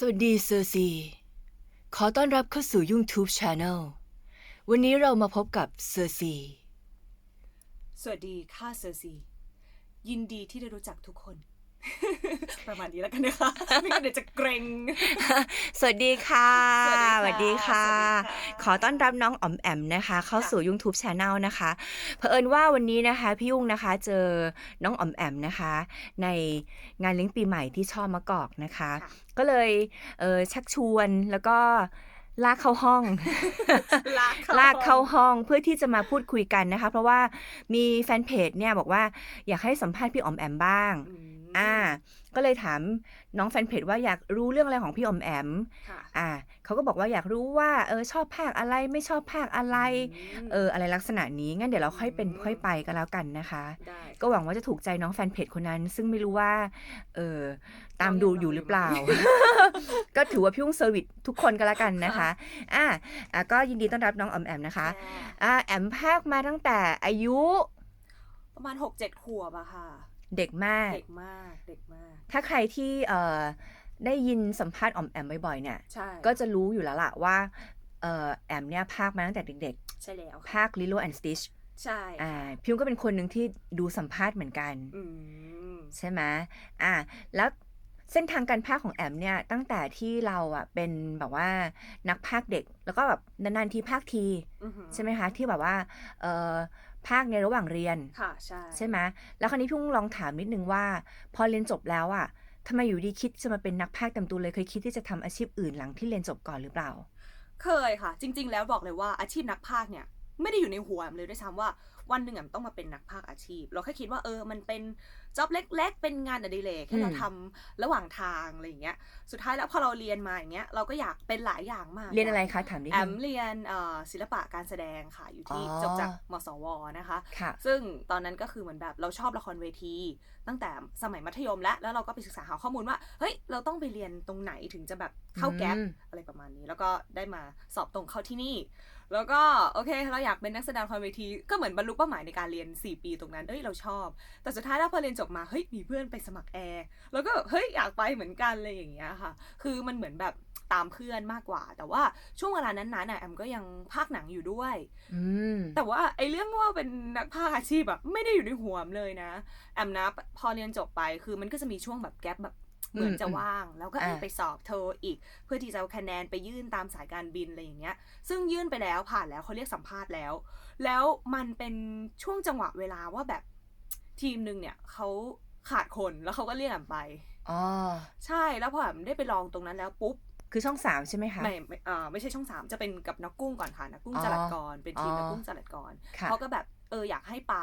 สวัสดีเซอร์ซี ขอต้อนรับเข้าสู่ YouTube Channel วันนี้เรามาพบกับเซอร์ซี สวัสดี ข้าเซอร์ซี ยินดีที่ได้รู้จักทุกคน ประมาณนี้แล้วกันนะคะไม่งั้นเดี๋ยวจะเกรงสวัสดีค่ะ สวัสดีค่ะสวัสดีค่ะสวัสดีค่ะขอต้อนรับน้องอ๋อมแอมนะคะ เข้าค่ะสู่ YouTube Channel นะคะเผอิญว่าวันนี้นะคะพี่ยุ่งนะคะเจอน้องอ๋อมแอมนะคะ ในงานเลี้ยงปีใหม่ที่ช่อมะกอกนะคะ ก็เลยเออชักชวนแล้วก็ลากเข้าห้อง ลากลากเข้าห้องเพื่อที่จะมาพูดคุยกันนะคะ เพราะว่ามีแฟนเพจเนี่ยบอกว่าอยากให้สัมภาษณ์พี่อ๋อมแอมบ้าง อืมอ่า ก็เลยถามน้องแฟนเพจว่าอยากรู้เรื่องอะไรของพี่อ๋อมแอมค่ะอ่าเขาก็บอกว่าอยากรู้ว่าเออชอบภาคอะไรไม่ชอบภาคอะไรมเอออะไรลักษณะนี้งั้นเดี๋ยวเราค่อยเป็นอืมค่อยไปก็แล้วกันนะคะได้ก็หวังว่าจะถูกใจน้องแฟนเพจคนนั้น ซึ่งไม่รู้ว่าเออตามน้องดูยังอยู่หรือเปล่ารออยู่ก็ถือว่าพี่อุ้งเซอร์วิสทุกคนก็แล้วกันนะคะอ่าอะก็ยินดีต้อนรับน้องออมแอมนะคะค่ะอ่าแอมภาคมาตั้งแต่อายุประมาณหกเจ็ดขวบอะค่ะ เด็กมาก เด็กมากเด็กมาก ถ้าใครที่เอ่อได้ยินสัมภาษณ์ออมแอมบ่อยๆเนี่ยใช่ก็จะรู้อยู่แล้วล่ะว่าเอ่อแอมเนี่ยภาคมาตั้งแต่เด็กใช่แล้วๆ ค่ะภาค Lilo and Stitch ใช่อ่าพิมก็เป็นคนหนึ่งที่ดูสัมภาษณ์เหมือนกัน อืมใช่ไหมอ่าแล้วเส้นทางการภาคของแอมเนี่ยตั้งแต่ที่เราอะเป็นแบบว่านักภาคเด็ก แล้วก็แบบนานๆทีภาคที อือหือใช่ไหมคะ ที่แบบว่าเอ่อ ภาคในระหว่างเรียน ค่ะ ใช่ ใช่ไหมแล้วคราวนี้พี่อุ้งลองถามนิดนึงว่า พอเรียนจบแล้วอะทำไมอยู่ดีคิดจะมาเป็นนักภาคเต็มตัวเลยเคยคิดที่จะทำอาชีพอื่นหลังที่เรียนจบก่อนหรือเปล่า เคยค่ะ จริง ๆ แล้วบอกเลยว่าอาชีพนักพากย์เนี่ย ไม่ได้อยู่ในหัวแอมเลยด้วยซ้ำว่า วันหนึ่งแอมต้องมาเป็นนักพากย์อาชีพ เราแค่คิดว่าเออมันเป็นจ็อบเล็ก ๆ เป็นงานอดิเรกให้เราอืมทำระหว่างทางอะไรอย่างเงี้ยสุดท้ายแล้วพอเราเรียนมาอย่างเงี้ยเราก็อยากเป็นหลายอย่างมากเรียนอะไรคะถามนิดแอนึมงเรียนเอ่อศิลปะการแสดงค่ะอยู่ที่อ๋อจบจากมสวนะคะค่ะซึ่งตอนนั้นก็คือเหมือนแบบเราชอบละครเวที ตั้งแต่สมัยมัธยมแล้วแล้วเราก็ไปศึกษาหาข้อมูลว่าเฮ้ยเราต้องไปเรียนตรงไหนถึงจะแบบเข้าแก๊ปอืมอะไรประมาณนี้ แล้วก็ได้มาสอบตรงเข้าที่นี่ แล้วก็โอเคเราอยากเป็นนักแสดงละครเวทีก็เหมือนบรรลุเป้าหมายในการเรียน 4 ปีตรงนั้นเอ้ยเราชอบ แต่สุดท้ายแล้วพอเรียนจบมาเฮ้ยมีเพื่อนไปสมัครแอร์แล้วก็แบบเฮ้ยอยากไปเหมือนกันเลยอย่างเงี้ยค่ะ คือมันเหมือนแบบตามเพื่อนมากกว่า แต่ว่าช่วงเวลานั้นๆน่ะแอมก็ยังภาคหนังอยู่ด้วยอืมแต่ว่าไอ้เรื่องว่าเป็นนักพากย์อาชีพอะไม่ได้อยู่ในหัวมเลยนะ แอมนะพอเรียนจบไปคือมันก็จะมีช่วงแบบแกลบแบบ เหมือนจะอืมว่าง แล้วก็เอ้ยอ่าไปสอบโทอีก เพื่อที่จะเอาคะแนนไปยื่นตามสายการบินอะไรอย่างเงี้ย ซึ่งยื่นไปแล้วผ่านแล้วเขาเรียกสัมภาษณ์แล้ว แล้วมันเป็นช่วงจังหวะเวลาว่าแบบทีมหนึ่งเนี่ยเขาขาดคนแล้วเขาก็เรียกแอมไปอ๋อใช่แล้วพอแอมได้ไปลองตรงนั้นแล้วปุ๊บคือช่องสามใช่ไหมคะไม่ไม่อ่าไม่ใช่ช่องสามจะเป็นกับนักกุ้งก่อนค่ะนักกุ้งอ๋อจรัดกรเป็นทีมอ๋อนักกุ้งจรัดกรค่ะเขาก็แบบ เอออยากให้ไป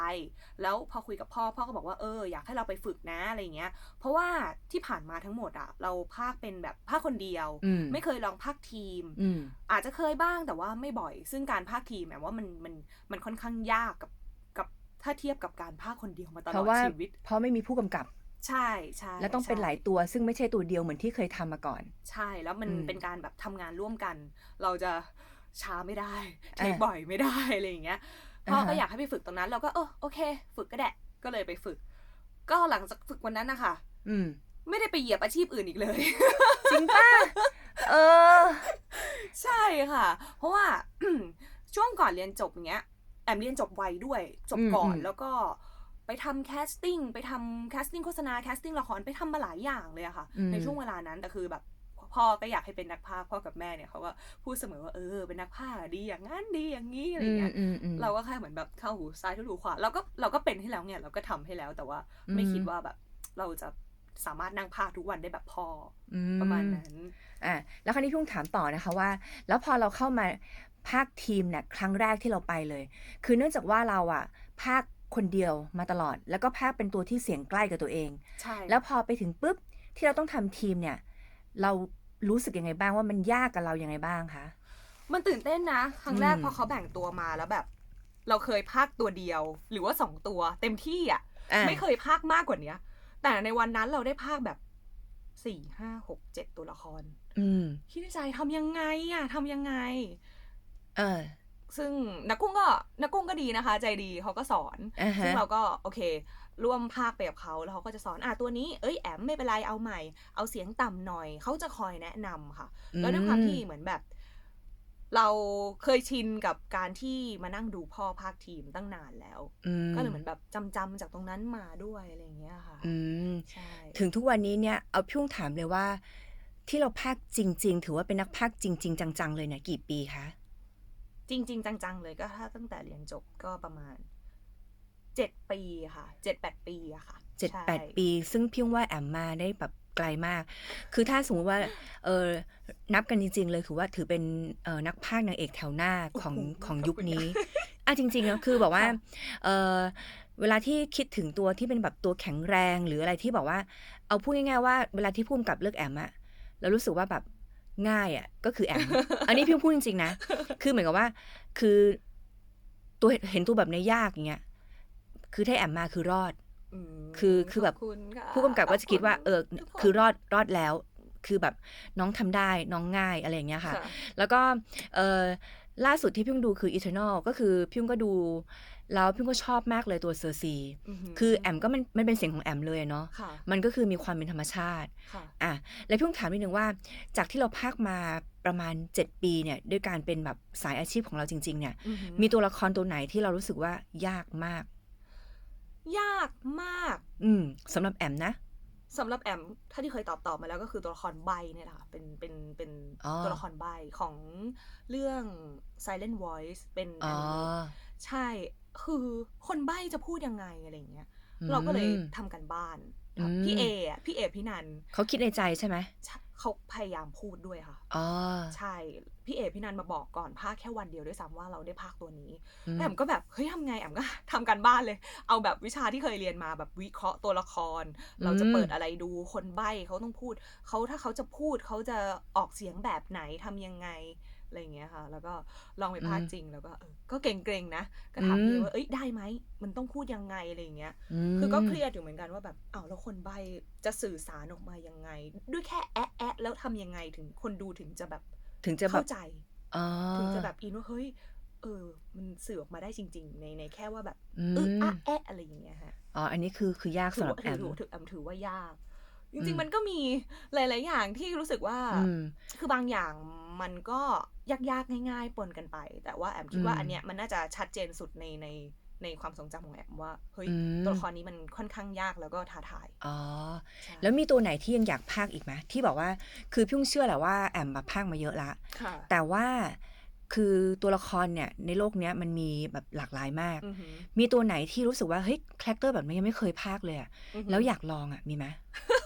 แล้วพอคุยกับพ่อพ่อก็บอกว่าเอออยากให้เราไปฝึกนะอะไรเงี้ย เพราะว่าที่ผ่านมาทั้งหมดอะเราภาคเป็นแบบภาคคนเดียวอืมไม่เคยลองภาคทีมอืมอาจจะเคยบ้างแต่ว่าไม่บ่อย ซึ่งการภาคทีมแหมว่ามันมันมันค่อนข้างยากกับกับถ้าเทียบกับการภาคคนเดียวมาตเพลอราะดว่าชีวิต เพราะไม่มีผู้กำกับใช่ใช่และต้องเป็นใช่หลายตัวซึ่งไม่ใช่ตัวเดียวเหมือนที่เคยทำมาก่อน ใช่แล้วมันอืมเป็นการแบบทำงานร่วมกัน เราจะช้าไม่ได้เทอ่าคบ่อยไม่ได้อะไรอย่างเงี้ย พ่อก็อ่าฮะอยากให้ไปฝึกตรงนั้น เราก็เออโอเค ฝึกก็ได้ก็เลยไปฝึก ก็หลังจากฝึกวันนั้นนะคะอืม ไม่ได้ไปเหยียบอาชีพอื่นอีกเลย จริงป่ะเออ ใช่ค่ะ เพราะว่าช่วงก่อนเรียนจบเงี้ยแอมเรียนจบไวด้วย จบก่อนอืมแล้วก็ไปทำแคสติ้งไปทำแคสติ้งโฆษณาแคสติ้งละครไปทำมาหลายอย่างเลยอะค่ะอืมในช่วงเวลานั้นแต่คือแบบ พ่อก็อยากให้เป็นนักพากย์พ่อกับแม่เนี่ยเขาก็พูดเสมอว่าเออเป็นนักพากย์อะดีอย่างนั้นดีอย่างนี้อะไรอืมเงี้ยอืมอืมเราก็แค่เหมือนแบบเข้าหูซ้ายทะลุขวาเราก็เราก็เป็นให้แล้วเนี่ยเราก็ทำให้แล้วแต่ว่าไม่อืมคิดว่าแบบ เราจะสามารถนั่งพากย์ทุกวันได้แบบพ่ออือประมาณนั้นอะแล้วคราวนี้พี่พุ่งถามต่อนะคะว่า แล้วพอเราเข้ามาภาคทีมเนี่ยครั้งแรกที่เราไปเลย คือเนื่องจากว่าเราอะภาคคนเดียวมาตลอด แล้วก็ภาคเป็นตัวที่เสียงใกล้กับตัวเอง ใช่ แล้วพอไปถึงปุ๊บที่เราต้องทำทีมเนี่ย เรา รู้สึกยังไงบ้างว่ามันยากกับเรายังไงบ้างคะ มันตื่นเต้นนะ ครั้งแรกอืม พอเขาแบ่งตัวมาแล้วแบบ เราเคยพากย์ตัวเดียว หรือว่าสองตัว เต็มที่อะ อะไม่เคยพากย์มากกว่าเนี้ย แต่ในวันนั้นเราได้พากย์แบบสี่ห้าหกเจ็ดตัวละคร อืม คิดในใจทำยังไงอะทำยังไง เออซึ่งนักกุ้งก็นักกุ้งก็ดีนะคะ ใจดีเขาก็สอน อ่าฮะซึ่งเราก็โอเค ร่วมภาคไปกับเขาแล้วเขาก็จะสอนอะตัวนี้เอ้ยแอมไม่เป็นไรเอาใหม่ เอาเสียงต่ำหน่อยเขาจะคอยแนะนำค่ะ แล้วด้วยความที่เหมือนแบบ เราเคยชินกับการที่มานั่งดูพ่อภาคทีมตั้งนานแล้วอืมก็เลยเหมือนแบบจำจำๆจากตรงนั้นมาด้วยอะไรอย่างเงี้ยค่ะอืมใช่ถึงทุกวันนี้เนี่ยเอาพี่อุ้งถามเลยว่า ที่เราพากย์จริง ๆ ถือว่าเป็นนักพากย์จริง ๆ จัง ๆ เลยเนี่ยกี่ปีคะจริง ๆ จัง ๆ เลยก็ถ้าตั้งแต่เรียนจบก็ประมาณ เจ็ดปีค่ะเจ็ดแปดปีอะค่ะเจ็ดใช่แปดปี ซึ่งพี่อุ้งว่าแอมมาได้แบบไกลมาก คือถ้าสมมติว่าเออนับกันจริง ๆ เลยคือว่าถือเป็นเออนักพากย์นางเอกแถวหน้าของโอ้โหของขอบยุคคุณนี้นะอะจริงๆนะคือแบบว่าค่ะเออเวลาที่คิดถึงตัวที่เป็นแบบตัวแข็งแรงหรืออะไรที่แบบว่า เอาพูดง่ายๆว่าเวลาที่พุ่มกับเลือกแอมอะแล้วรู้สึกว่าแบบง่ายอะก็คือแอม อันนี้พี่พูดจริงๆนะ คือเหมือนกับว่า คือตัวเห็นตัวแบบในยากอย่างเงี้ย คือถ้าแอมมาคือรอดมคือคือแบบขณค่ะผู้กำกับก็จะคิดว่า เออทุกนคือรอดรอดแล้ว คือแบบน้องทำได้น้องง่ายอะไรอย่างเงี้ยค่ะค่ะแล้วก็เออล่าสุดที่พี่ยุ่งดูคือ Eternal ก็คือพี่ยุ่งก็ดู แล้วพี่ยุ่งก็ชอบมากเลยตัวเซอร์ซีหืคือแอมก็มันมันเป็นเสียงของแอมเลยอะเนาะค่ะมันก็คือมีความเป็นธรรมชาติค่ะอะแล้วพี่ยุ่งถามนิดนึงว่า จากที่เราพากย์มาประมาณ 7 ปีเนี่ยด้วยการเป็นแบบสายอาชีพของเราจริง ๆ เนี่ยอือหือมีตัวละครตัวไหนที่เรารู้สึกว่ายากมาก ยากมาก อืมสำหรับแอมนะสำหรับแอมถ้าที่เคยตอบตอบมาแล้วก็คือตัวละครใบเนี่ยแหละค่ะเป็นเป็นเป็นอ๋อตัวละครใบของเรื่อง Silent Voice เป็นอ๋ออนิเมะใช่คือคนใบจะพูดยังไงอะไรอย่างเงี้ยอืมเราก็เลยทำกันบ้านอืมพี่เออะพี่เอพี่นันเขาคิดในใจใช่ไหมใช่เขาพยายามพูดด้วยค่ะอ๋อใช่ พี่เอพี่นันมาบอกก่อนภาคแค่วันเดียวด้วยซ้ำว่าเราได้ภาคตัวนี้อืมแอมก็แบบเฮ้ยทำไงแอมก็ทำกันบ้านเลย เอาแบบวิชาที่เคยเรียนมาแบบวิเคราะห์ตัวละคร เราจะอืมเปิดอะไรดูคนใบ้เขาต้องพูดเขาถ้าเขาจะพูดเขาจะออกเสียงแบบไหนทำยังไงอะไรอย่างเงี้ยค่ะ แล้วก็ลองไปพากย์จริงแล้วก็เออก็เกรงๆนะ ก็ถามพี่ว่าเอ้ยได้ไหมมันต้องพูดยังไงอะไรอย่างเงี้ยมคือก็เครียดอยู่เหมือนกันว่าแบบอ้าวแล้วคนใบ้จะสื่อสารออกมายังไง ด้วยแค่แอะแอะแล้วทำยังไงถึงคนดูถึงจะแบบ ถึงจะแบเข้าบ ใจ อ๋อ ถึงจะแบบอินว่าเฮ้ย เออ มันสื่อออกมาได้จริง ๆ ในในแค่ว่าแบบอือึม อะแอะอะไรอย่างเงี้ยฮะ อ๋อ อันนี้คือ คือยากถืสำอหรับว่าแอมถือถือแอมถือว่ายาก จอืริง ม ๆ มันก็มีหลาย ๆ อย่างที่รู้สึกว่า อืม คือบางอย่างมันก็ยากๆ ง่าย ๆ ปนกันไป แต่ว่าแอมคิดว่าอืมอันเนี้ยมันน่าจะชัดเจนสุดในใน ในความทรงจำของแอมว่าเฮ้ยอืม ตัวละครนี้มันค่อนข้างยากแล้วก็ท้าทายอ๋อ ใช่แล้วมีตัวไหนที่ยังอยากพากย์อีกไหมที่บอกว่าคือพี่อุ้งเชื่อแหละว่าแอมมาพากย์มาเยอะละ ค่ะแต่ว่าคือตัวละครเนี่ยในโลกเนี้ยมันมีแบบหลากหลายมาก อือหือมีตัวไหนที่รู้สึกว่าเฮ้ยคาแรคเตอร์แบบนี้ยังไม่เคยพากย์เลยอะอือหือแล้วอยากลองอะมีไหม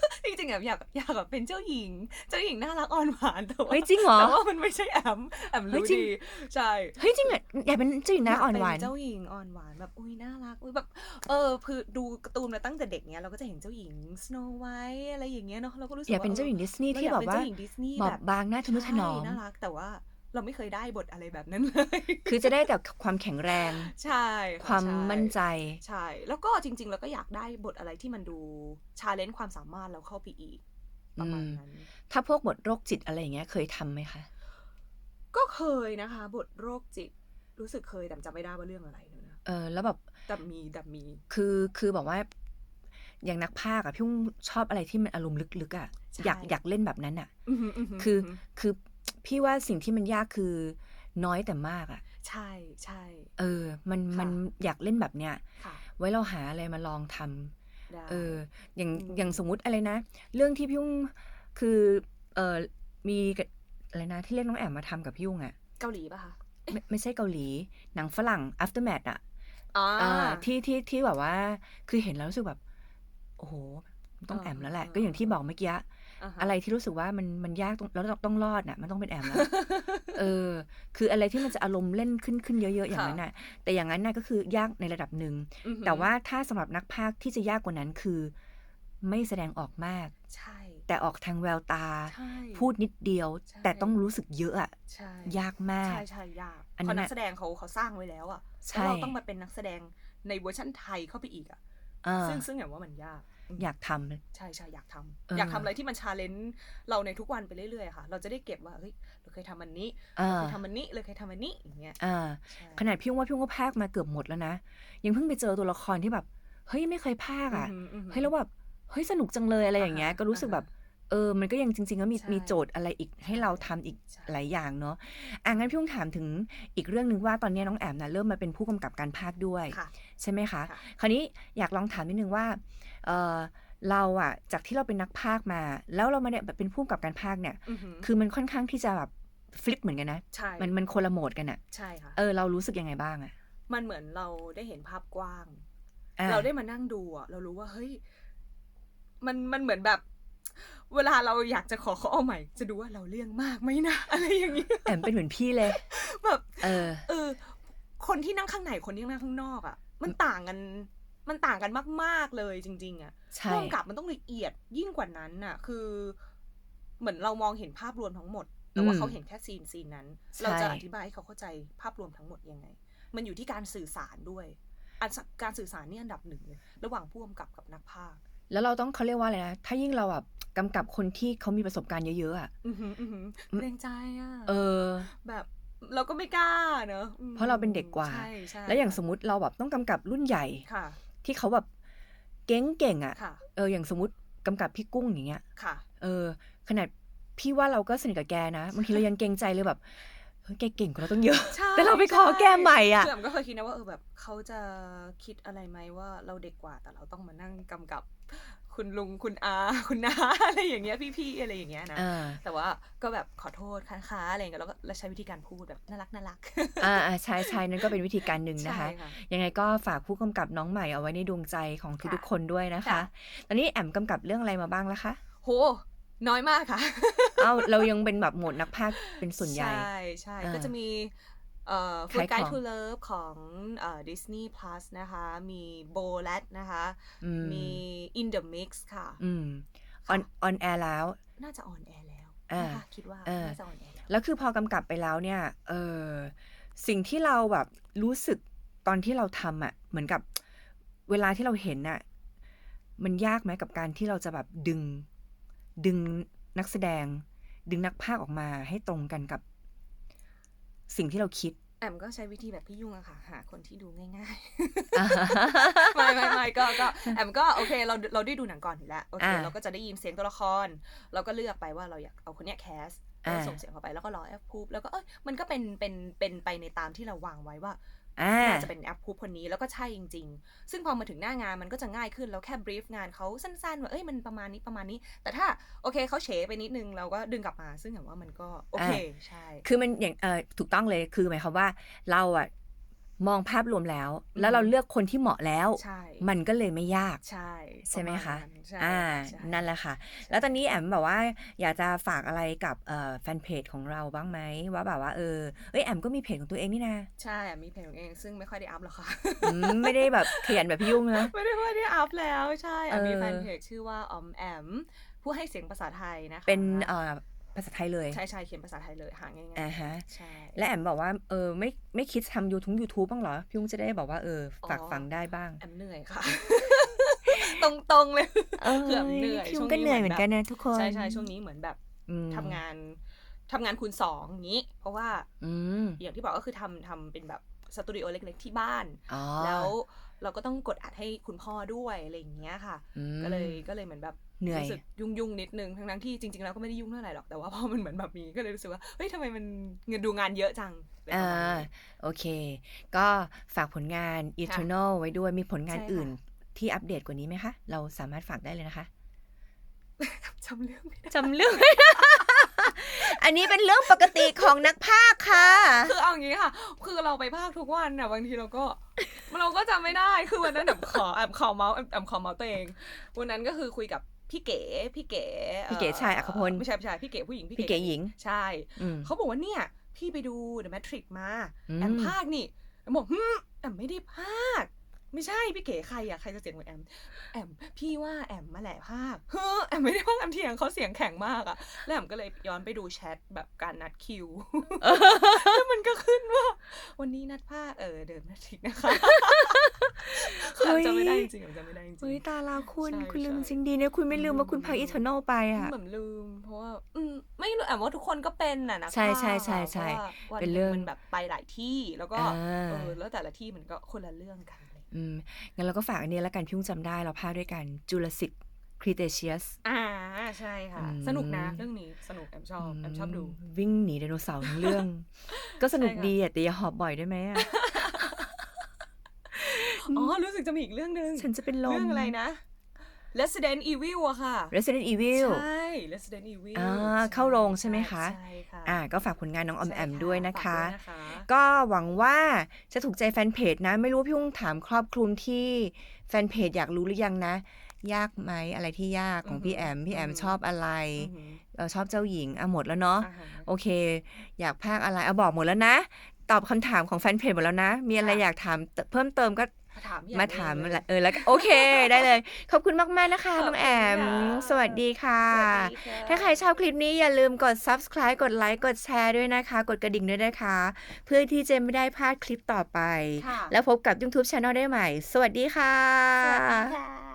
จ ริงๆแอมอยากอยากแบบเป็นเจ้าหญิง เจ้าหญิงน่ารักอ่อนหวานแต่ว่าเฮ้ยจริงเหรอแต่ว่ามันไม่ใช่แอมแอมเฮ้ยรู้จริงดีใช่เฮ้ยจริงอะอยากเป็นเจ้าหญิงนะอ่อนหวานยกเป็เจ้าหญิงอ่อนหวานแบบอุ้ยน่ารักอุ้ยแบบเออคือดูการ์ตูนมาตั้งแต่เด็กเนี้ยเราก็จะเห็นเจ้าหญิงสโนไวท์อะไรอย่างเงี้ยเนาะเราก็รู้สึกอยากเป็นว่เจ้าหญิงดิสนีย์เรที่อยกแบบเป็นว่าเจ้าหญิงดิสนีย์หมอแบบบางหน้าทะนุถนอมใช่น่ารักแต่ว่า เราไม่เคยได้บทอะไรแบบนั้นเลย คือจะได้แต่ความแข็งแรง ใช่ะความใช่มั่นใจ ใช่ แล้วก็จริงๆแล้วก็อยากได้บทอะไรที่มันดูชาเลนจ์ความสามารถเราเข้าไปอีกประมาณนั้น ถ้าพวกบทโรคจิตอะไรอย่างเงี้ยเคยทำไหมคะ ก็เคยนะคะ บทโรคจิต รู้สึกเคยแต่จำไม่ได้ว่าเรื่องอะไรเลยนะ เออ แล้วแบบแต่มีแต่มี คือ คือแบบว่า อย่างนักพากย์อะพี่อุ้งชอบอะไรที่มันอารมณ์ลึกๆอะใช่อยากอยากเล่นแบบนั้นอะอือหือหืคือ คือ พี่ว่าสิ่งที่มันยากคือน้อยแต่มากอะใช่ใช่ เออ มันค่ะมันอยากเล่นแบบเนี้ยค่ะไว้เราหาอะไรมาลองทำได้เออ อย่างอืมอย่างสมมุติอะไรนะ เรื่องที่พี่ยุ่งคือเออมีกับอะไรนะ ที่เรียกน้องแอมมาทำกับพี่ยุ่งอะเกาหลีป่ะคะไม่ไม่ใช่เกาหลี หนังฝรั่ง aftermath อะอ่าอ่าที่ที่ที่แบบว่า คือเห็นแล้วรู้สึกแบบ โอ้โห ต้องเออแอมแล้วแหละเออก็อย่างที่บอกเมื่อกี้าฮ อะไรที่รู้สึกว่ามันมันยากต้องแล้วต้องรอดน่ะ มันต้องเป็นแอมแล้วเออ คืออะไรที่มันจะอารมณ์เล่นขึ้นขึ้นเยอะๆอย่างนั้นน่ะ แต่อย่างนั้นน่ะก็คือยากในระดับหนึ่งอือหือแต่ว่าถ้าสำหรับนักพากย์ที่จะยากกว่านั้นคือ ไม่แสดงออกมากใช่แต่ออกทางแววตาใช่พูดนิดเดียวใช่แต่ต้องรู้สึกเยอะอะใช่ยากมาก ใช่ใช่ยากอันเพนั้นราะนัน่ะกแสดงเขาเขาสร้างไว้แล้วอะใช่แล้วเราต้องมาเป็นนักแสดงในเวอร์ชันไทยเข้าไปอีกอะเออซึ่งซึ่งอย่างว่ามันยากม อยากทำใช่ใช่อยากทำเออออยากทำอะไรที่มันชาเลนจ์เราในทุกวันไปเรื่อยๆค่ะ เราจะได้เก็บว่าเฮ้ยเราเคยทำอันนี้เออเคยทำอันนี้เราเคยทำอันนี้อย่างเงี้ยเออใช่ขนาดพี่อุ้งว่าพี่อุ้งก็พากย์มาเกือบหมดแล้วนะยังเพิ่งไปเจอตัวละครที่แบบเฮ้ยไม่เคยพากอะอือหืออือหือเฮ้ยแล้วแบบเฮ้ยสนุกจังเลยอะไรอย่างเงี้ยอ่าฮะก็รู้สึกอ่าแบฮะบ เออ มันก็ยังจริงๆก็มีใช่มีโจทย์อะไรอีกให้เราทำอีกใช่หลายอย่างเนาะอะงั้นพี่ต้องถามถึงอีกเรื่องหนึ่งว่าตอนนี้น้องแอมนะเริ่มมาเป็นผู้กำกับการพากย์ด้วยค่ะใช่ไหมคะค่ะคราวนี้อยากลองถามนิดนึงว่าเออเราอะจากที่เราเป็นนักพากย์มา แล้วเรามาเนี่ยแบบเป็นผู้กำกับการพากย์เนี่ยอือหือคือมันค่อนข้างที่จะแบบฟลิปเหมือนกันนะใช่มันมันคนละโหมดกันอะใช่ค่ะเออเรารู้สึกยังไงบ้างอะมันเหมือนเราได้เห็นภาพกว้างอะเราได้มานั่งดูอะเรารู้ว่าเฮ้ยมันมันเหมือนแบบ เวลาเราอยากจะขอเขาเอาใหม่ จะดูว่าเราเลี่ยงมากไหมนะอะไรอย่างนี้แอมเป็นเหมือนพี่เลย แบบ เออ เออ คนที่นั่งข้างในคนที่นั่งข้างนอกอะ มันต่างกัน มันต่างกันมาก ๆเลยจริง ๆ อะใช่ร่วมกับมันต้องละเอียดยิ่งกว่านั้นน่ะ คือ เหมือนเรามองเห็นภาพรวมทั้งหมดแต่ว่าเขาเห็นแค่ซีนซีนนั้น เราจะอธิบายให้เขาเข้าใจภาพรวมทั้งหมดยังไง มันอยู่ที่การสื่อสารด้วยอันการสื่อสารนี่อันดับหนึ่งเลยระหว่างผู้กำกับกับนักพากย์แล้วเราต้องเขาเรียกว่าอะไรนะ ถ้ายิ่งเราแบบ กำกับคนที่เขามีประสบการณ์เยอะๆอะอือหืออือหือเกรงใจอะเออ แบบเราก็ไม่กล้าเนอะอืมเพราะเราเป็นเด็กกว่าใช่ใช่แล้วอย่างค่ะสมมติเราแบบต้องกำกับรุ่นใหญ่ค่ะที่เขาแบบเก่งๆอะค่ะ เออ อย่างสมมติกำกับพี่กุ้งอย่างเงี้ยค่ะเออ ขนาดพี่ว่าเราก็สนิทกับแกนะบางทีเรายังเกรงใจเลยแบบเฮ้ยแกเก่งกว่าเราต้องเยอะใช่แต่เราไปขอแกใหม่อะคือแอมก็เคยคิดนะว่าเออแบบเขาจะคิดอะไรไหมว่าเราเด็กกว่าแต่เราต้องมานั่งกำกับ คุณลุงคุณอาคุณน้าอะไรอย่างเงี้ยพี่ๆอะไรอย่างเงี้ยนะอ่าแต่ว่าก็แบบขอโทษค้าๆอะไรอย่างเงี้ยแล้วก็แล้วใช้วิธีการพูดแบบน่ารักน่ารักอ่าอ่าใช่ใช่นั่นก็เป็นวิธีการหนึ่งนะคะใช่ค่ะยังไงก็ฝากผู้กำกับน้องใหม่เอาไว้ในดวงใจของทุกๆคนด้วยนะคะค่ะตอนนี้แอมกำกับเรื่องอะไรมาบ้างแล้วคะโหน้อยมากค่ะ เอ้าเรายังเป็นแบบโหมดนักพากย์เป็นส่วนใหญ่ ใช่ใช่อ่าก็จะมี เอ่อขา Food ย Guide ของ to Love ของเอ่อ Disney Plus นะคะ มี b o l e t นะคะอืมมี In the Mix ค่ะอืมออนออนแอร์แล้ว น่าจะออนแอร์แล้วอ่านะคะคิดว่าเออน่าจะออนแอร์แล้ว แล้วคือพอกำกับไปแล้วเนี่ยเออสิ่งที่เราแบบรู้สึกตอนที่เราทำอะ เหมือนกับเวลาที่เราเห็นอะ มันยากไหมกับการที่เราจะแบบดึง ดึงนักแสดง ดึงนักพากย์ออกมาให้ตรงกันกับ สิ่งที่เราคิด แอมก็ใช้วิธีแบบพี่ยุ่งอะค่ะ หาคนที่ดูง่ายอ่าๆไม่ไม่ไม่ก็ก็แอมก็โอเคเราเราได้ดูหนังก่อนอยู่แล้วโอเค อ่า เราก็จะได้ยินเสียงตัวละคร เราก็เลือกไปว่าเราอยากเอาคนเนี้ยแคส อ่า ส่งเสียงเข้าไปแล้วก็รอแอปพูบแล้วก็เอ้ยมันก็เป็นเป็นเป็นไปในตามที่เราวางไว้ว่าอ่า น่าจะเป็นแอปพูบคนนี้แล้วก็ใช่จริง ๆ ซึ่งพอมาถึงหน้างานมันก็จะง่ายขึ้นแล้วแค่บรีฟงานเขาสั้นๆว่าเอ้ยมันประมาณนี้ประมาณนี้ แต่ถ้าโอเคเขาเฉไปนิดนึงเราก็ดึงกลับมา ซึ่งแอมว่ามันก็โอเคใช่ คือมันอย่างเออถูกต้องเลยคือหมายความว่าเราอะ มองภาพรวมแล้ว แล้วเราเลือกคนที่เหมาะแล้วใช่มันก็เลยไม่ยาก ใช่ใช่ไหมคะปรมาณนั้นใช่อ่าใช่นั่นแหละค่ะ แล้วตอนนี้แอมแบบว่าอยากจะฝากอะไรกับเอ่อแฟนเพจของเราบ้างไหมว่าแบบว่าเออเอ้ยแอมก็มีเพจของตัวเองนี่นะใช่มีเพจของเองซึ่งไม่ค่อยได้อัพหรอกค่ะอืมไม่ได้แบบขยันแบบพี่ยุ่งนะไม่ได้ค่อยได้อัพแล้วใช่อะเออมีแฟนเพจชื่อว่าออมแอมผู้ให้เสียงภาษาไทยนะคะเป็นเอ่อ ภาษาไทยเลยใช่ใช่เขียนภาษาไทยเลยหาง่ายอ่าฮะๆใช่และแอมบอกว่าเออไม่ไม่คิดทำยูทูบยูทูบบ้างเหรอ พี่ยุ่งจะได้บอกว่าเออฝากอ๋อฟังได้บ้าง แอมเหนื่อยค่ะ ตรงๆเลยเออคือแอมเหนื่อยพี่ยุ่ช่งวงก็นี้เหนื่อยเหเหมืมืออนนแบบกันนะทุกคนใช่ใช่ช่วงนี้เหมือนแบบอืมทำงานทำงานคูณสองอย่างนี้ เพราะว่าอืมอย่างที่บอกก็คือทำทำเป็นแบบสตูดิโอเล็กๆที่บ้านอ๋อแล้วเราก็ต้องกดอัดให้คุณพ่อด้วยอะไรอย่างเงี้ยค่ะอืมก็เลยก็เลยเหมือนแบบ เหนื่อยรู้สึกยุ่งยุ่งๆนิดนึงทั้งทั้งๆที่จริงๆแล้วก็ไม่ได้ยุ่งเท่าไหร่หรอกแต่ว่าพอมันเหมือนแบบมีก็เลยรู้สึกว่าเฮ้ยทำไมมันเงินดูงานเยอะจังเลยประมาณอ่านี้โอเค ก็ฝากผลงาน Eternal ไว้ด้วยมีผลงานใช่ค่ะอื่นที่อัปเดตกว่านี้ไหมคะ เราสามารถฝากได้เลยนะคะจำเรื่องไม่ได้จำเรื่อง อันนี้เป็นเรื่องปกติของนักพากย์ค่ะ คือเอาอย่างงี้ค่ะ คือเราไปภาคทุกวันน่ะบางทีเราก็เราก็จำไม่ได้ คือวันนั้นแบบขอแอบขอเมาส์แอบแอบขอเมาส์ตัวเอง วันนั้นก็คือคุยกับ พี่เก๋พี่เก๋พี่เก๋ชายอัครพลไม่ใช่ไม่ใช่พี่เก๋ผู้หญิงพี่เก๋หญิงใช่อืมเขาบอกว่าเนี่ยพี่ไปดู The Matrix มาอืมแอมภาคนี่แอมบอกฮึมแอมไม่ได้ภาค ไม่ใช่พี่เก๋ใครอะใครจะเสียงเหมือนแอม แอม พี่ว่าแอมมาแหละภาคเฮ้อแอมไม่ได้ภาคแอมเถียงเขาเสียงแข็งมากอะแล้วแอมก็เลยย้อนไปดูแชทแบบการนัดคิวแล้วมันก็ขึ้นว่า วันนี้นัดภาคเออเดิมนัดทิกนะคะคือแอมจำไม่ได้จริงๆแอมจำไม่ได้จริงๆเฮ้ยตาลาคุณใช่คุณลืมใช่จริงดีเนี่ยคุณไม่ลืมว่าคุณพากอืมอีเทอร์นลไปอะเหมือนลืม เพราะว่าอืมไม่รู้แอมว่าทุกคนก็เป็นน่ะนะใช่ใช่ใช่ใช่พราะว่าวันเป็นหเรื่นึ่องงมันแบบไปหลายที่แล้วก็อ่าเออแล้วแต่ละที่มันก็คนละเรื่องกัน อะไรอย่างอืมงั้นเราก็ฝากอันนี้แล้วกันพี่ยุ่งจำได้เราพาคด้วยกัน Jurassic Cretaceous อ่าใช่ค่ะอืมสนุกนะเรื่องนี้สนุกแอมชอบแอมชอบดู วิ่งหนีไดโนเสาร์ทั้งเรื่อง ก็สนุกใช่ค่ะดีอะแต่อย่าหอบบ่อยได้ไหมอะอ๋อรู้สึกจะมีอีกเรื่องหนึ่งฉันจะเป็นลมเรื่องอะไรนะ Resident Evil อะค่ะ Resident Evil ใช่ Resident Evil อ่าเข้าโรงใช่ไหมคะ ใช่ค่ะ อ่าก็ฝากผลงานน้องออมแอมใช่ด้วยนะคะ ฝากด้วยนะคะ ก็หวังว่าจะถูกใจแฟนเพจนะ ไม่รู้พี่อุ้งถามครอบคลุมที่แฟนเพจอยากรู้หรือยังนะ ยากไหมอะไรที่ยากของพี่แอม พี่แอมชอบอะไร อือหือเออชอบเจ้าหญิงอะหมดแล้วเนาะ อ่าฮะ โอเค อยากภาคอะไรเอาบอกหมดแล้วนะ ตอบคำถามของแฟนเพจหมดแล้วนะ มีอะไรค่ะ อยากถามเพิ่มเติมก็ มาถามพี่แอมาถามได้เลยเออแล้วก็โอเคได้เลย ขอบคุณมากๆนะคะขอบน้องแอมคุณค่ะสวัสดีค่ะสวัสดีค่ะ ถ้าใครชอบคลิปนี้อย่าลืมกด subscribe กดไลค์กดแชร์ด้วยนะคะ กดกระดิ่งด้วยนะคะ เพื่อที่จะไม่ได้พลาดคลิปต่อไปค่ะแล้วพบกับ YouTube Channel ได้ใหม่ สวัสดีค่ะสวัสดีค่ะ